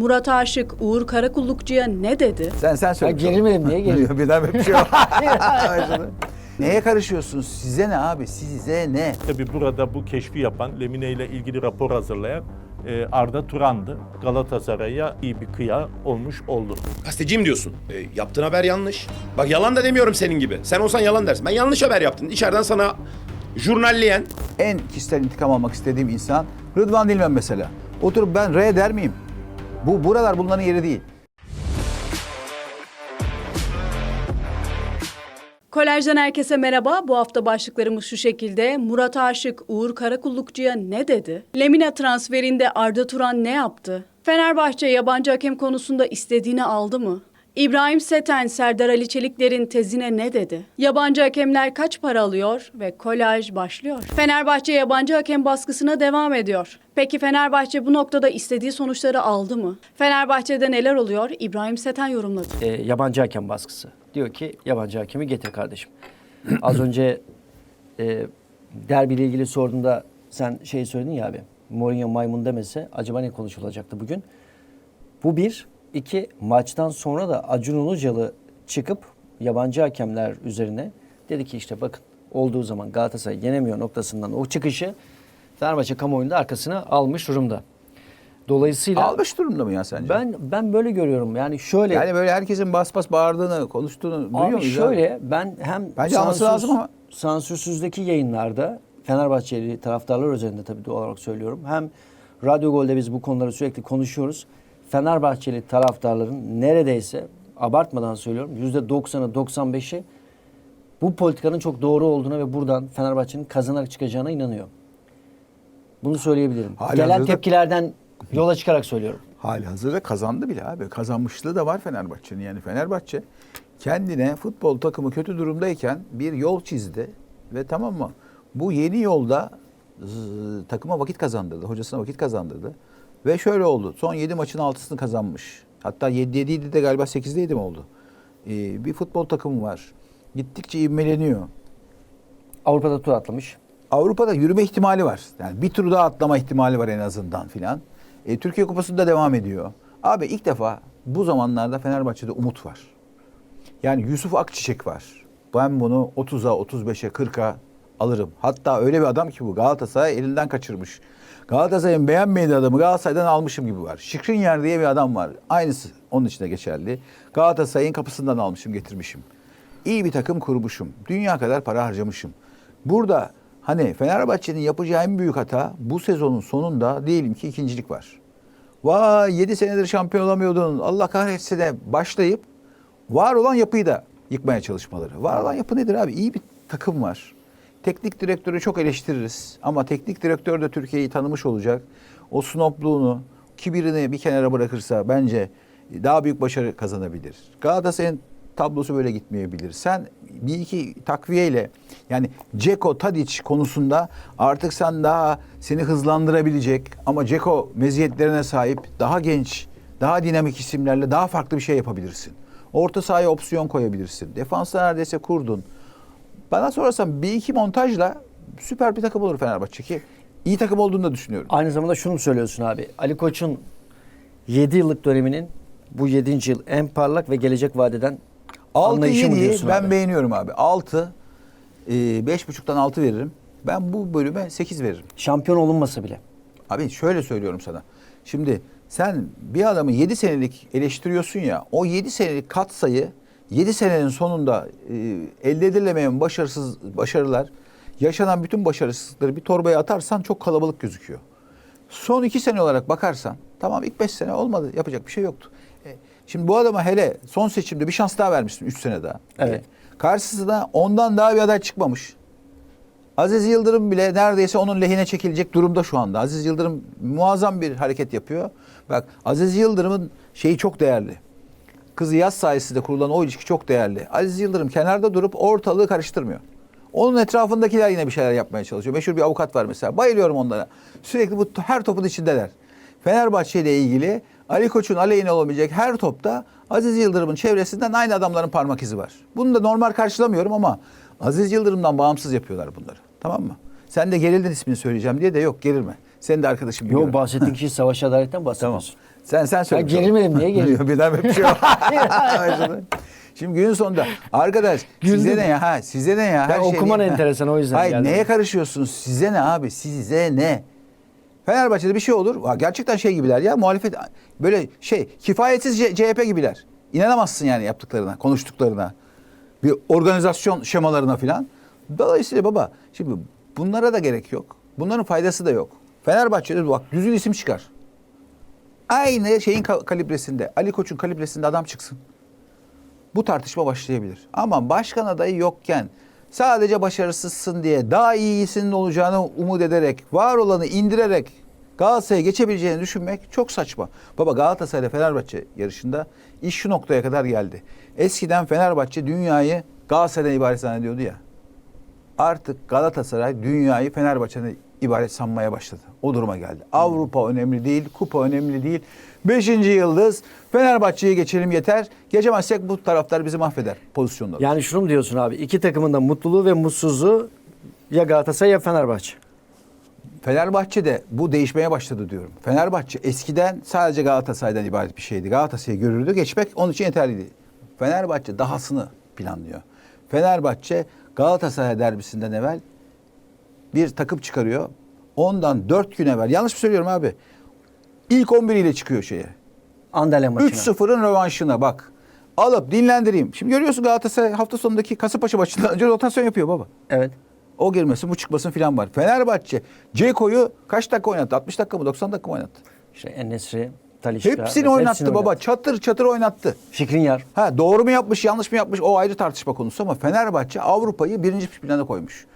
Murat Aşık Uğur Karakullukçu'ya ne dedi? Sen sen Ben söyle. gerilmedim niye gerildim? Birden böyle bir şey. Başladı. Neye karışıyorsunuz? Size ne abi? Size ne? Tabii burada bu keşfi yapan, Lemine ile ilgili rapor hazırlayan e, Arda Turan'dı. Galatasaray'a iyi bir kıya olmuş oldu. Gazeteciyim diyorsun. E, yaptığın haber yanlış. Bak yalan da demiyorum senin gibi. Sen olsan yalan dersin. Ben yanlış haber yaptın. İçeriden sana jurnalleyen En kişisel intikam almak istediğim insan Rıdvan Dilmen mesela. Oturup ben R der miyim? Bu buralar bunların yeri değil. Kolajdan herkese merhaba. Bu hafta başlıklarımız şu şekilde. Murat Aşık Uğur Karakullukçu'ya ne dedi? Lemina transferinde Arda Turan ne yaptı? Fenerbahçe yabancı hakem konusunda istediğini aldı mı? İbrahim Seten, Serdar Ali Çelikler'in tezine ne dedi? Yabancı hakemler kaç para alıyor ve kolaj başlıyor. Fenerbahçe yabancı hakem baskısına devam ediyor. Peki Fenerbahçe bu noktada istediği sonuçları aldı mı? Fenerbahçe'de neler oluyor? İbrahim Seten yorumladı. E, yabancı hakem baskısı. Diyor ki yabancı hakemi getir kardeşim. Az önce e, derbiyle ilgili sorduğunda sen şey söyledin ya abi. Mourinho maymun demese acaba ne konuşulacaktı bugün? Bu bir. İki maçtan sonra da Acun Ilıcalı çıkıp yabancı hakemler üzerine dedi ki işte bakın olduğu zaman Galatasaray yenemiyor noktasından o çıkışı Fenerbahçe kamuoyunda arkasına almış durumda. Dolayısıyla Almış durumda mı ya sence? ben ben böyle görüyorum. Yani şöyle yani böyle herkesin bas bas bağırdığını, konuştuğunu duyuyor Abi muyuz şöyle ben hem Bence alması lazım ama. sansürsüzdeki yayınlarda Fenerbahçeli taraftarlar üzerinde tabii doğal olarak söylüyorum. Hem Radyo Gol'de biz bu konuları sürekli konuşuyoruz. Fenerbahçeli taraftarların neredeyse abartmadan söylüyorum %90'ı 95'i bu politikanın çok doğru olduğuna ve buradan Fenerbahçe'nin kazanarak çıkacağına inanıyor. Bunu söyleyebilirim. Hali Gelen hazırda- tepkilerden yola çıkarak söylüyorum. Hali hazırda kazandı bile abi. Kazanmışlığı da var Fenerbahçe'nin. Yani Fenerbahçe kendine futbol takımı kötü durumdayken bir yol çizdi. Ve tamam mı? Bu yeni yolda takıma vakit kazandırdı. Hocasına vakit kazandırdı. Ve şöyle oldu. Son 7 maçın 6'sını kazanmış. Hatta 7 7'ydi de galiba 8'deydi mi oldu? Ee, bir futbol takımı var. Gittikçe ivmeleniyor. Avrupa'da tur atlamış. Avrupa'da yürüme ihtimali var. Yani bir tur daha atlama ihtimali var en azından filan. E, Türkiye Kupası'nda devam ediyor. Abi ilk defa bu zamanlarda Fenerbahçe'de umut var. Yani Yusuf Akçiçek var. Ben bunu 30'a, 35'e, 40'a alırım. Hatta öyle bir adam ki bu Galatasaray elinden kaçırmış. Galatasaray'ın beğenmediği adamı Galatasaray'dan almışım gibi var. Şikrinyar diye bir adam var. Aynısı onun için de geçerli. Galatasaray'ın kapısından almışım, getirmişim. İyi bir takım kurmuşum. Dünya kadar para harcamışım. Burada hani Fenerbahçe'nin yapacağı en büyük hata bu sezonun sonunda diyelim ki ikincilik var. Vay 7 senedir şampiyon olamıyordun. Allah kahretsin de başlayıp var olan yapıyı da yıkmaya çalışmaları. Var olan yapı nedir abi? İyi bir takım var. Teknik direktörü çok eleştiririz. Ama teknik direktör de Türkiye'yi tanımış olacak. O snobluğunu, kibirini bir kenara bırakırsa bence daha büyük başarı kazanabilir. Galatasaray'ın tablosu böyle gitmeyebilir. Sen bir iki takviyeyle yani Ceko Tadic konusunda artık sen daha seni hızlandırabilecek ama Ceko meziyetlerine sahip daha genç, daha dinamik isimlerle daha farklı bir şey yapabilirsin. Orta sahaya opsiyon koyabilirsin. Defansa neredeyse kurdun. Bana sorarsan bir iki montajla süper bir takım olur Fenerbahçe ki iyi takım olduğunu da düşünüyorum. Aynı zamanda şunu mu söylüyorsun abi? Ali Koç'un 7 yıllık döneminin bu 7. yıl en parlak ve gelecek vadeden 6 anlayışı mı 7'yi diyorsun ben abi? beğeniyorum abi. 6 e, 5.5'tan 6 veririm. Ben bu bölüme 8 veririm. Şampiyon olunmasa bile. Abi şöyle söylüyorum sana. Şimdi sen bir adamı 7 senelik eleştiriyorsun ya. O 7 senelik katsayı 7 senenin sonunda e, elde edilemeyen başarısız başarılar, yaşanan bütün başarısızlıkları bir torbaya atarsan çok kalabalık gözüküyor. Son 2 sene olarak bakarsan tamam ilk 5 sene olmadı yapacak bir şey yoktu. E, şimdi bu adama hele son seçimde bir şans daha vermişsin 3 sene daha. Evet. E, karşısına ondan daha bir aday çıkmamış. Aziz Yıldırım bile neredeyse onun lehine çekilecek durumda şu anda. Aziz Yıldırım muazzam bir hareket yapıyor. Bak Aziz Yıldırım'ın şeyi çok değerli. Kızı yaz sayesinde kurulan o ilişki çok değerli. Aziz Yıldırım kenarda durup ortalığı karıştırmıyor. Onun etrafındakiler yine bir şeyler yapmaya çalışıyor. Meşhur bir avukat var mesela. Bayılıyorum onlara. Sürekli bu her topun içindeler. Fenerbahçe ile ilgili Ali Koç'un aleyhine olabilecek her topta Aziz Yıldırım'ın çevresinden aynı adamların parmak izi var. Bunu da normal karşılamıyorum ama Aziz Yıldırım'dan bağımsız yapıyorlar bunları. Tamam mı? Sen de gerildin ismini söyleyeceğim diye de yok gerilme. Senin de arkadaşım biliyorum. Yok bahsettiğin kişi savaş adaletten Tamam. Sen sen söyle. Ben gerilmedim, niye gerildim? Birden bir şey. Başladı. Şimdi günün sonunda arkadaş size ne ya? Ha, size ne ya? Her şey okuman enteresan, o yüzden Hayır geldim. neye karışıyorsunuz? Size ne abi? Size ne? Fenerbahçe'de bir şey olur. Gerçekten şey gibiler ya muhalefet böyle şey kifayetsiz C- CHP gibiler. İnanamazsın yani yaptıklarına, konuştuklarına. Bir organizasyon şemalarına filan. Dolayısıyla baba şimdi bunlara da gerek yok. Bunların faydası da yok. Fenerbahçe'de bak düzgün isim çıkar. Aynı şeyin ka- kalibresinde, Ali Koç'un kalibresinde adam çıksın. Bu tartışma başlayabilir. Ama başkan adayı yokken sadece başarısızsın diye daha iyisinin olacağını umut ederek, var olanı indirerek Galatasaray'a geçebileceğini düşünmek çok saçma. Baba Galatasaray Fenerbahçe yarışında iş şu noktaya kadar geldi. Eskiden Fenerbahçe dünyayı Galatasaray'dan ibaret zannediyordu ya. Artık Galatasaray dünyayı Fenerbahçe'den ibaret sanmaya başladı. O duruma geldi. Avrupa önemli değil, kupa önemli değil. Beşinci yıldız Fenerbahçe'ye geçelim yeter. Geçemezsek bu taraftar bizi mahveder pozisyonları. Yani şunu mu diyorsun abi? İki takımın da mutluluğu ve mutsuzluğu ya Galatasaray ya Fenerbahçe. Fenerbahçe'de bu değişmeye başladı diyorum. Fenerbahçe eskiden sadece Galatasaray'dan ibaret bir şeydi. Galatasaray'ı görürdü. Geçmek onun için yeterliydi. Fenerbahçe dahasını planlıyor. Fenerbahçe Galatasaray derbisinden evvel bir takım çıkarıyor. Ondan dört gün evvel. Yanlış mı söylüyorum abi? İlk 11 ile çıkıyor şeye. Andalya maçına. 3-0'ın rövanşına bak. Alıp dinlendireyim. Şimdi görüyorsun Galatasaray hafta sonundaki Kasımpaşa maçından önce rotasyon yapıyor baba. Evet. O girmesin bu çıkmasın filan var. Fenerbahçe Ceko'yu kaç dakika oynattı? 60 dakika mı 90 dakika mı oynattı? İşte Enesri, Talişka. Hepsini oynattı baba. Çatır çatır oynattı. Şikrinyar. Ha doğru mu yapmış yanlış mı yapmış o ayrı tartışma konusu ama Fenerbahçe Avrupa'yı birinci plana koymuş.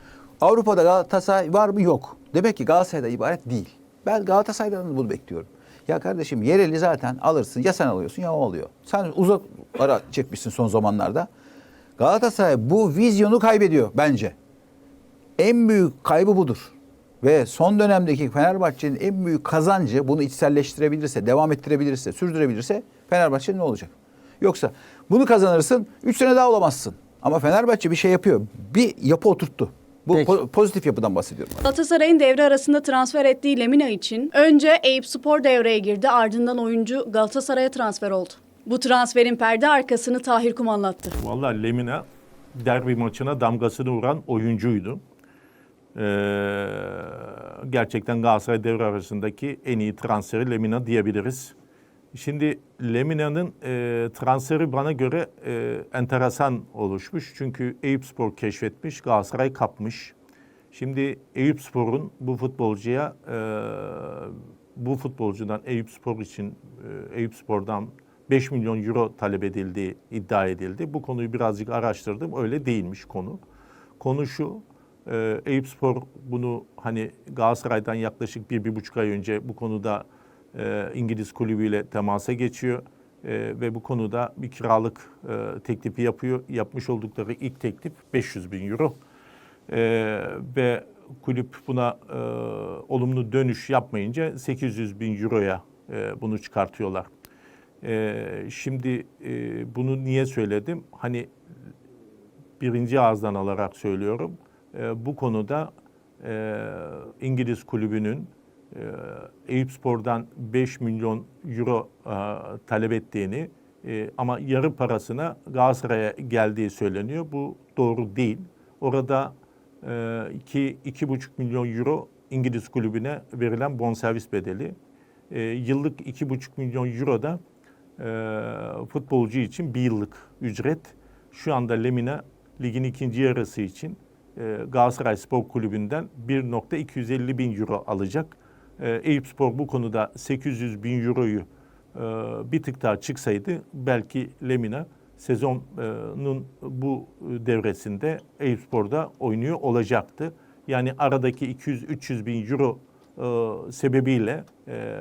Avrupa'da Galatasaray var mı? Yok. Demek ki Galatasaray'da ibaret değil. Ben Galatasaray'dan da bunu bekliyorum. Ya kardeşim yereli zaten alırsın. Ya sen alıyorsun ya o alıyor. Sen uzak ara çekmişsin son zamanlarda. Galatasaray bu vizyonu kaybediyor bence. En büyük kaybı budur. Ve son dönemdeki Fenerbahçe'nin en büyük kazancı bunu içselleştirebilirse, devam ettirebilirse, sürdürebilirse Fenerbahçe ne olacak? Yoksa bunu kazanırsın, 3 sene daha olamazsın. Ama Fenerbahçe bir şey yapıyor. Bir yapı oturttu. Bu Peki. po- pozitif yapıdan bahsediyorum. Galatasaray'ın devre arasında transfer ettiği Lemina için önce Eyüp Spor devreye girdi ardından oyuncu Galatasaray'a transfer oldu. Bu transferin perde arkasını Tahir Kum anlattı. Vallahi Lemina derbi maçına damgasını vuran oyuncuydu. Ee, gerçekten Galatasaray devre arasındaki en iyi transferi Lemina diyebiliriz. Şimdi Lemina'nın e, transferi bana göre e, enteresan oluşmuş. Çünkü Eyüpspor keşfetmiş, Galatasaray kapmış. Şimdi Eyüpspor'un bu futbolcuya e, bu futbolcudan Eyüpspor için e, Eyüpspor'dan 5 milyon euro talep edildiği iddia edildi. Bu konuyu birazcık araştırdım. Öyle değilmiş konu. Konu şu. E, Eyüpspor bunu hani Galatasaray'dan yaklaşık bir, bir buçuk ay önce bu konuda e, İngiliz kulübüyle temasa geçiyor. E, ve bu konuda bir kiralık e, teklifi yapıyor. Yapmış oldukları ilk teklif 500 bin euro. E, ve kulüp buna e, olumlu dönüş yapmayınca 800 bin euroya e, bunu çıkartıyorlar. E, şimdi e, bunu niye söyledim? Hani birinci ağızdan alarak söylüyorum. E, bu konuda e, İngiliz kulübünün e, Eyüpspor'dan 5 milyon euro e, talep ettiğini e, ama yarı parasına Galatasaray'a geldiği söyleniyor. Bu doğru değil. Orada e, iki, iki buçuk milyon euro İngiliz kulübüne verilen bonservis bedeli. E, yıllık iki buçuk milyon euro da e, futbolcu için bir yıllık ücret. Şu anda Lemina ligin ikinci yarısı için e, Galatasaray Spor Kulübü'nden 1.250 bin euro alacak. E, Eyüp Spor bu konuda 800 bin euroyu e, bir tık daha çıksaydı belki Lemina sezonun bu devresinde Eyüp Spor'da oynuyor olacaktı. Yani aradaki 200-300 bin euro e, sebebiyle e,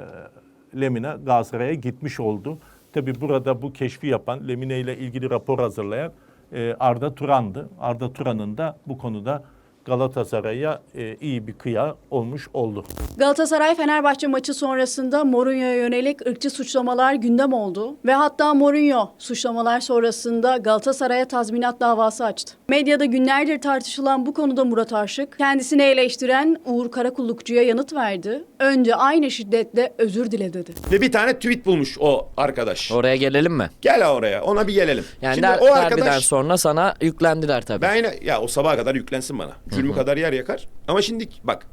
Lemina Galatasaray'a gitmiş oldu. Tabi burada bu keşfi yapan, Lemine ile ilgili rapor hazırlayan e, Arda Turan'dı. Arda Turan'ın da bu konuda Galatasaray'a e, iyi bir kıya olmuş oldu. Galatasaray-Fenerbahçe maçı sonrasında Mourinho'ya yönelik ırkçı suçlamalar gündem oldu ve hatta Mourinho suçlamalar sonrasında Galatasaray'a tazminat davası açtı. Medyada günlerdir tartışılan bu konuda Murat Aşık kendisini eleştiren Uğur Karakullukçu'ya yanıt verdi. Önce aynı şiddetle özür dile dedi. Ve bir tane tweet bulmuş o arkadaş. Oraya gelelim mi? Gel oraya ona bir gelelim. Yani Şimdi der, o derbiden arkadaş sonra sana yüklendiler tabii. ben yine ya o sabaha kadar yüklensin bana. Cürmü kadar yer yakar. Ama şimdi bak.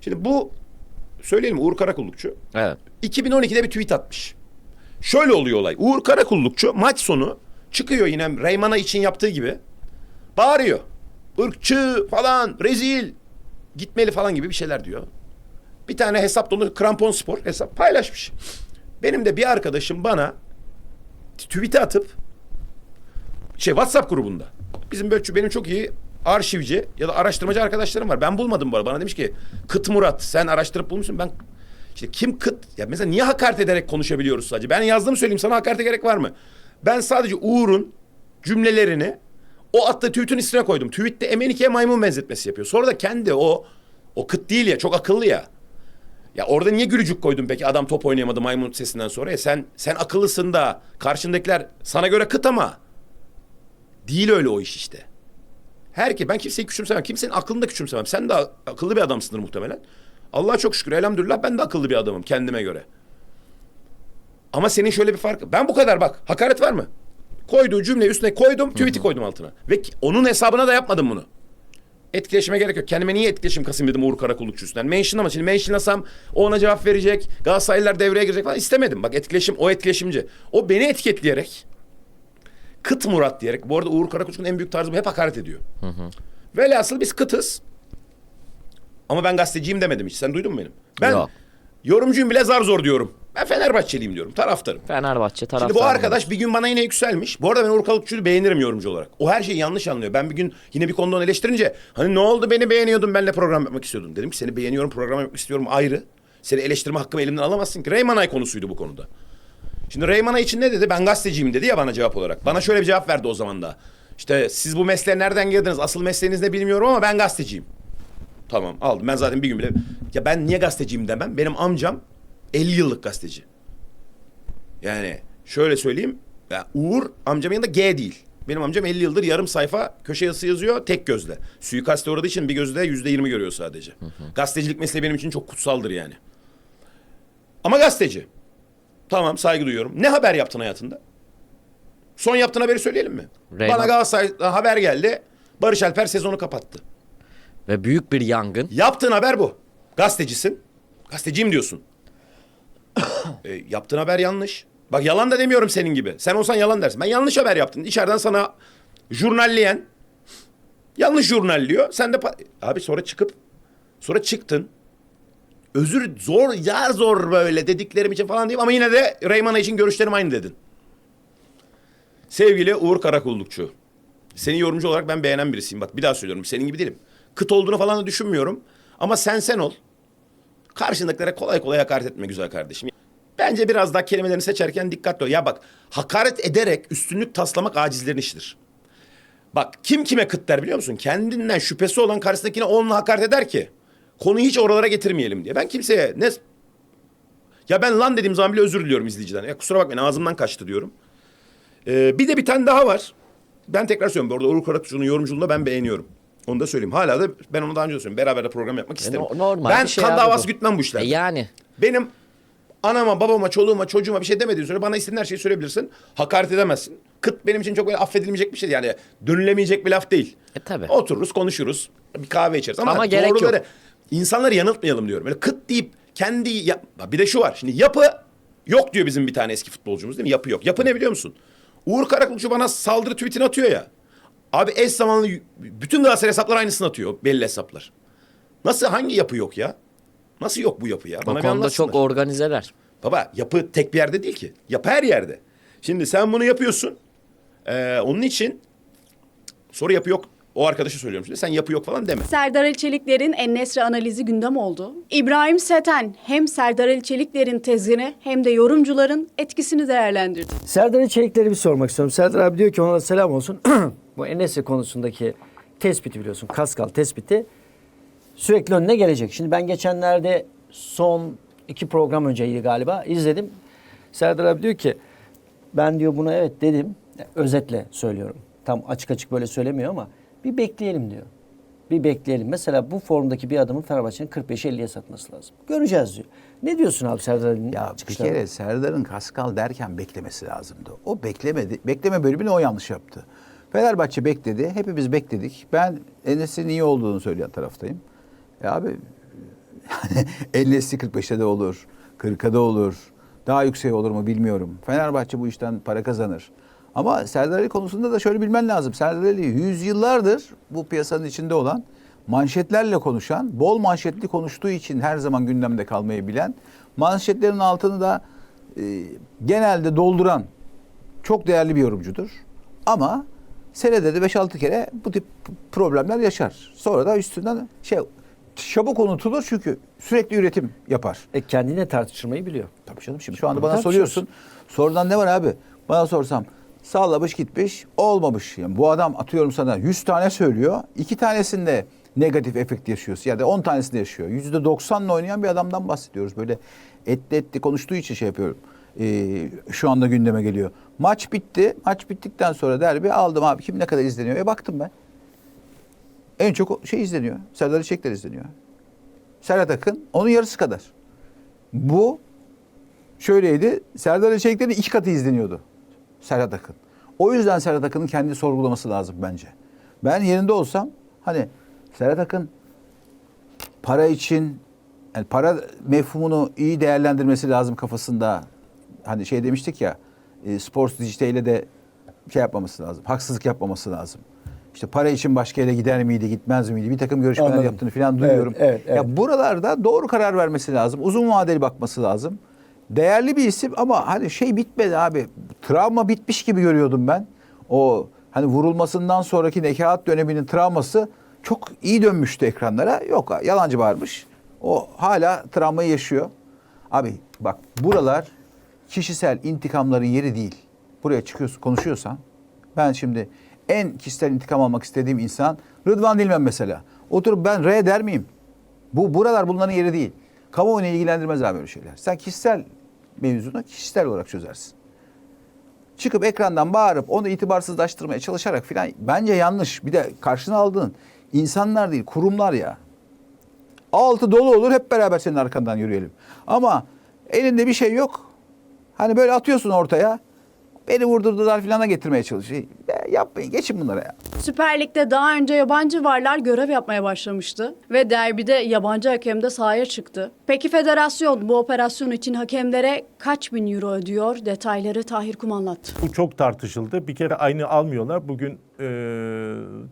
Şimdi bu söyleyelim Uğur Karakullukçu Evet. 2012'de bir tweet atmış. Şöyle oluyor olay. Uğur Karakullukçu maç sonu çıkıyor yine Reymana için yaptığı gibi. Bağırıyor. Irkçı falan, rezil, gitmeli falan gibi bir şeyler diyor. Bir tane hesap dolu Krampon Spor hesap paylaşmış. Benim de bir arkadaşım bana tweet'e atıp şey WhatsApp grubunda. Bizim böyle benim çok iyi arşivci ya da araştırmacı arkadaşlarım var. Ben bulmadım bu arada. Bana demiş ki Kıt Murat sen araştırıp bulmuşsun. Ben işte kim kıt? Ya mesela niye hakaret ederek konuşabiliyoruz sadece? Ben yazdığımı söyleyeyim sana hakarete gerek var mı? Ben sadece Uğur'un cümlelerini o attığı tweet'in üstüne koydum. Tweet'te Emenike'ye maymun benzetmesi yapıyor. Sonra da kendi o o kıt değil ya çok akıllı ya. Ya orada niye gülücük koydun peki? Adam top oynayamadı maymun sesinden sonra. Ya sen sen akıllısın da karşındakiler sana göre kıt ama değil öyle o iş işte. Herkes ben kimseyi küçümsemem. Kimsenin aklını da küçümsemem. Sen de akıllı bir adamsındır muhtemelen. Allah'a çok şükür elhamdülillah ben de akıllı bir adamım kendime göre. Ama senin şöyle bir farkı. Ben bu kadar bak. Hakaret var mı? Koyduğu cümle üstüne koydum, tweet'i koydum altına. Ve onun hesabına da yapmadım bunu. Etkileşime gerek yok. Kendime niye etkileşim kasayım dedim Uğur Karakullukçu üstünden. Mention'lama. Şimdi mentionlasam o ona cevap verecek. Galatasaraylılar devreye girecek falan. istemedim. Bak etkileşim o etkileşimci. O beni etiketleyerek Kıt Murat diyerek. Bu arada Uğur Karakullukçu'nun en büyük tarzı bu. Hep hakaret ediyor. Velhasıl biz kıtız. Ama ben gazeteciyim demedim hiç. Sen duydun mu benim? Ben Yok. yorumcuyum bile zar zor diyorum. Ben Fenerbahçeliyim diyorum. Taraftarım. Fenerbahçe taraftarı. Şimdi bu arkadaş bir gün bana yine yükselmiş. Bu arada ben Uğur Karakullukçu'yu beğenirim yorumcu olarak. O her şeyi yanlış anlıyor. Ben bir gün yine bir konuda onu eleştirince hani ne oldu beni beğeniyordun benimle program yapmak istiyordun. Dedim ki seni beğeniyorum program yapmak istiyorum ayrı. Seni eleştirme hakkımı elimden alamazsın ki. Reymanay konusuydu bu konuda. Şimdi Reymanay için ne dedi? Ben gazeteciyim dedi ya bana cevap olarak. Bana şöyle bir cevap verdi o zaman da. İşte siz bu mesleğe nereden girdiniz? Asıl mesleğiniz ne bilmiyorum ama ben gazeteciyim. Tamam aldım. Ben zaten bir gün bile... Ya ben niye gazeteciyim demem? Benim amcam 50 yıllık gazeteci. Yani şöyle söyleyeyim. Ya Uğur amcamın yanında G değil. Benim amcam 50 yıldır yarım sayfa köşe yazısı yazıyor tek gözle. Suikaste uğradığı için bir gözle yüzde yirmi görüyor sadece. Gazetecilik mesleği benim için çok kutsaldır yani. Ama gazeteci. Tamam saygı duyuyorum. Ne haber yaptın hayatında? Son yaptığın haberi söyleyelim mi? Reyhan- Bana Galatasaray'dan haber geldi. Barış Alper sezonu kapattı. Ve büyük bir yangın. Yaptığın haber bu. Gazetecisin. Gazeteciyim diyorsun. e, yaptığın haber yanlış. Bak yalan da demiyorum senin gibi. Sen olsan yalan dersin. Ben yanlış haber yaptın. İçeriden sana jurnalleyen yanlış jurnalliyor. Sen de pa- abi sonra çıkıp sonra çıktın. Özür zor yar zor böyle dediklerim için falan diyeyim ama yine de Reymana için görüşlerim aynı dedin. Sevgili Uğur Karakullukçu. Seni yorumcu olarak ben beğenen birisiyim. Bak bir daha söylüyorum. Senin gibi değilim. Kıt olduğunu falan da düşünmüyorum. Ama sen sen ol. Karşındakilere kolay kolay hakaret etme güzel kardeşim. Bence biraz daha kelimelerini seçerken dikkatli ol. Ya bak hakaret ederek üstünlük taslamak acizlerin işidir. Bak kim kime kıt der biliyor musun? Kendinden şüphesi olan karşısındakine onunla hakaret eder ki. Konuyu hiç oralara getirmeyelim diye. Ben kimseye ne... Ya ben lan dediğim zaman bile özür diliyorum izleyiciden. Ya kusura bakmayın ağzımdan kaçtı diyorum. Ee, bir de bir tane daha var. Ben tekrar söylüyorum. Bu arada Uğur Karakuçu'nun yorumculuğunu da ben beğeniyorum. Onu da söyleyeyim. Hala da ben onu daha önce de. Beraber de program yapmak isterim. no- normal ben bir şey kan davası bu. gütmem bu işlerde. E yani. Benim anama, babama, çoluğuma, çocuğuma bir şey demediğin süre bana istediğin her şeyi söyleyebilirsin. Hakaret edemezsin. Kıt benim için çok böyle affedilmeyecek bir şey. Yani dönülemeyecek bir laf değil. E tabii. Otururuz, konuşuruz. Bir kahve içeriz. Ama, Ama gerek yok. İnsanları yanıltmayalım diyorum. Böyle kıt deyip kendi... yap- bir de şu var. Şimdi yapı yok diyor bizim bir tane eski futbolcumuz değil mi? Yapı yok. Yapı ne biliyor musun? Uğur Karakulcu bana saldırı tweetini atıyor ya. Abi eş zamanlı bütün Galatasaray hesaplar aynısını atıyor. Belli hesaplar. Nasıl hangi yapı yok ya? Nasıl yok bu yapı ya? O bir konuda çok organizeler. Baba yapı tek bir yerde değil ki. Yapı her yerde. Şimdi sen bunu yapıyorsun. Ee, onun için soru yapı yok. O arkadaşa söylüyorum şimdi. Sen yapı yok falan deme. Serdar Ali Çelikler'in En-Nesyri analizi gündem oldu. İbrahim Seten hem Serdar Ali Çelikler'in tezini hem de yorumcuların etkisini değerlendirdi. Serdar Çelikler'i bir sormak istiyorum. Serdar abi diyor ki ona da selam olsun. Bu Enes'e konusundaki tespiti biliyorsun. Kaskal tespiti sürekli önüne gelecek. Şimdi ben geçenlerde son iki program önceydi galiba izledim. Serdar abi diyor ki ben diyor buna evet dedim. Özetle söylüyorum. Tam açık açık böyle söylemiyor ama bir bekleyelim diyor. Bir bekleyelim. Mesela bu formdaki bir adamın Fenerbahçe'nin 45-50'ye satması lazım. Göreceğiz diyor. Ne diyorsun abi Serdar Ali'nin Ya bir çıkışlarına? kere Serdar'ın Kaskal derken beklemesi lazımdı. O beklemedi. Bekleme bölümünü o yanlış yaptı. Fenerbahçe bekledi. Hepimiz bekledik. Ben Enes'in iyi olduğunu söyleyen taraftayım. E abi yani Enes'i 45'te de olur. 40'a da olur. Daha yüksek olur mu bilmiyorum. Fenerbahçe bu işten para kazanır. Ama Serdar Ali konusunda da şöyle bilmen lazım. Serdar Ali yüzyıllardır bu piyasanın içinde olan, manşetlerle konuşan, bol manşetli konuştuğu için her zaman gündemde kalmayı bilen, manşetlerin altını da e, genelde dolduran çok değerli bir yorumcudur. Ama senede de 5-6 kere bu tip problemler yaşar. Sonra da üstünden şey çabuk unutulur çünkü sürekli üretim yapar. E kendine tartışmayı biliyor. Tabii canım şimdi şu anda Bunu bana soruyorsun. Sorudan ne var abi? Bana sorsam sallamış gitmiş olmamış. Yani bu adam atıyorum sana 100 tane söylüyor. iki tanesinde negatif efekt yaşıyorsun. Ya da 10 tanesinde yaşıyor. Yüzde 90'la oynayan bir adamdan bahsediyoruz. Böyle etli etli konuştuğu için şey yapıyorum. Ee, şu anda gündeme geliyor. Maç bitti. Maç bittikten sonra derbi aldım abi. Kim ne kadar izleniyor? E baktım ben. En çok şey izleniyor. Serdar İçekler izleniyor. Serhat Akın onun yarısı kadar. Bu şöyleydi. Serdar İçerikler'in iki katı izleniyordu. Serhat Akın. O yüzden Serhat Akın'ın kendi sorgulaması lazım bence. Ben yerinde olsam hani Serhat Akın para için yani para mefhumunu iyi değerlendirmesi lazım kafasında. Hani şey demiştik ya e, Sports Digital ile de şey yapmaması lazım. Haksızlık yapmaması lazım. İşte para için başka yere gider miydi, gitmez miydi? Bir takım görüşmeler Anladım. yaptığını falan duyuyorum. Evet, evet, evet. Ya buralarda doğru karar vermesi lazım. Uzun vadeli bakması lazım. Değerli bir isim ama hani şey bitmedi abi. Travma bitmiş gibi görüyordum ben. O hani vurulmasından sonraki nekaat döneminin travması çok iyi dönmüştü ekranlara. Yok yalancı varmış. O hala travmayı yaşıyor. Abi bak buralar kişisel intikamların yeri değil. Buraya çıkıyorsun konuşuyorsan ben şimdi en kişisel intikam almak istediğim insan Rıdvan Dilmen mesela. Oturup ben R der miyim? Bu buralar bunların yeri değil. Kamuoyunu ilgilendirmez abi böyle şeyler. Sen kişisel mevzunu kişisel olarak çözersin. Çıkıp ekrandan bağırıp onu itibarsızlaştırmaya çalışarak filan bence yanlış. Bir de karşına aldığın insanlar değil kurumlar ya. Altı dolu olur hep beraber senin arkandan yürüyelim. Ama elinde bir şey yok. Hani böyle atıyorsun ortaya. Beni vurdurdular filana getirmeye çalışıyor. Ya yapmayın geçin bunlara ya. Süper Lig'de daha önce yabancı varlar görev yapmaya başlamıştı ve derbide yabancı hakem de sahaya çıktı. Peki federasyon bu operasyon için hakemlere kaç bin euro ödüyor? Detayları Tahir Kum anlattı. Bu çok tartışıldı. Bir kere aynı almıyorlar. Bugün e,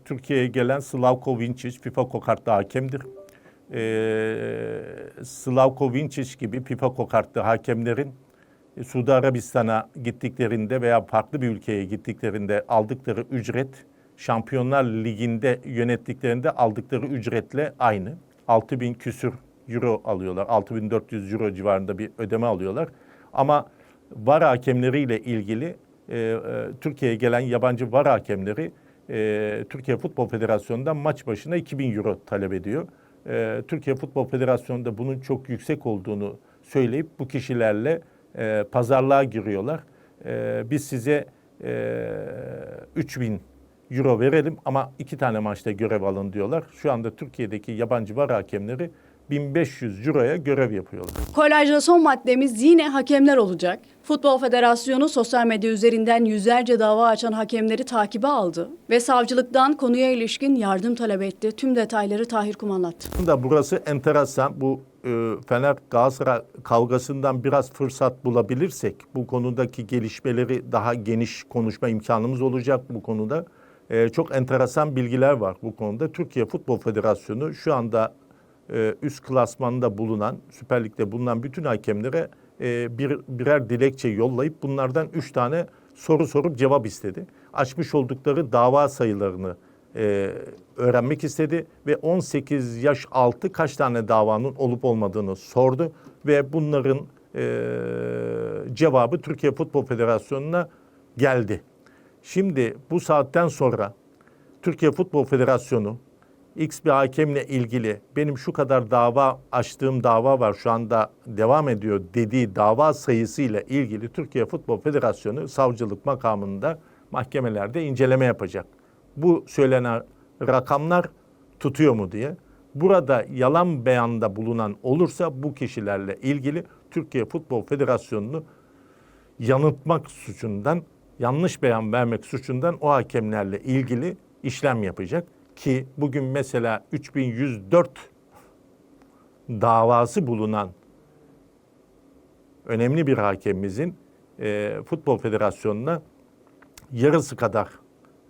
Türkiye'ye gelen Slavko Vinčić FIFA kokartlı hakemdir. E, Slavko Vinčić gibi FIFA kokartlı hakemlerin Suudi Arabistan'a gittiklerinde veya farklı bir ülkeye gittiklerinde aldıkları ücret Şampiyonlar Ligi'nde yönettiklerinde aldıkları ücretle aynı. 6000 küsür euro alıyorlar. 6400 euro civarında bir ödeme alıyorlar. Ama VAR hakemleriyle ilgili e, e, Türkiye'ye gelen yabancı VAR hakemleri e, Türkiye Futbol Federasyonu'ndan maç başına 2000 euro talep ediyor. E, Türkiye Futbol Federasyonu'nda bunun çok yüksek olduğunu söyleyip bu kişilerle e, pazarlığa giriyorlar. E, biz size e, 3000 euro verelim ama iki tane maçta görev alın diyorlar. Şu anda Türkiye'deki yabancı VAR hakemleri 1500 euroya görev yapıyorlar. Kolajda son maddemiz yine hakemler olacak. Futbol Federasyonu sosyal medya üzerinden yüzlerce dava açan hakemleri takibe aldı ve savcılıktan konuya ilişkin yardım talep etti. Tüm detayları Tahir Kum anlattı. da burası enteresan. Bu e, Fener Galatasaray kavgasından biraz fırsat bulabilirsek bu konudaki gelişmeleri daha geniş konuşma imkanımız olacak bu konuda. E, çok enteresan bilgiler var bu konuda. Türkiye Futbol Federasyonu şu anda e, üst klasmanda bulunan, Süper Lig'de bulunan bütün hakemlere e, bir birer dilekçe yollayıp bunlardan üç tane soru sorup cevap istedi. Açmış oldukları dava sayılarını e, öğrenmek istedi ve 18 yaş altı kaç tane davanın olup olmadığını sordu ve bunların e, cevabı Türkiye Futbol Federasyonu'na geldi. Şimdi bu saatten sonra Türkiye Futbol Federasyonu X bir hakemle ilgili benim şu kadar dava açtığım dava var şu anda devam ediyor dediği dava sayısıyla ilgili Türkiye Futbol Federasyonu savcılık makamında mahkemelerde inceleme yapacak. Bu söylenen rakamlar tutuyor mu diye. Burada yalan beyanda bulunan olursa bu kişilerle ilgili Türkiye Futbol Federasyonu'nu yanıltmak suçundan, yanlış beyan vermek suçundan o hakemlerle ilgili işlem yapacak. Ki bugün mesela 3104 davası bulunan önemli bir hakemimizin e, Futbol Federasyonu'na yarısı kadar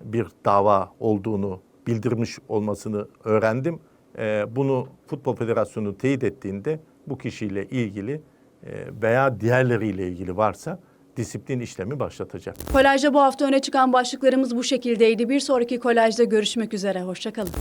bir dava olduğunu bildirmiş olmasını öğrendim. E, bunu Futbol Federasyonu teyit ettiğinde bu kişiyle ilgili e, veya diğerleriyle ilgili varsa disiplin işlemi başlatacak. Kolajda bu hafta öne çıkan başlıklarımız bu şekildeydi. Bir sonraki kolajda görüşmek üzere. Hoşçakalın.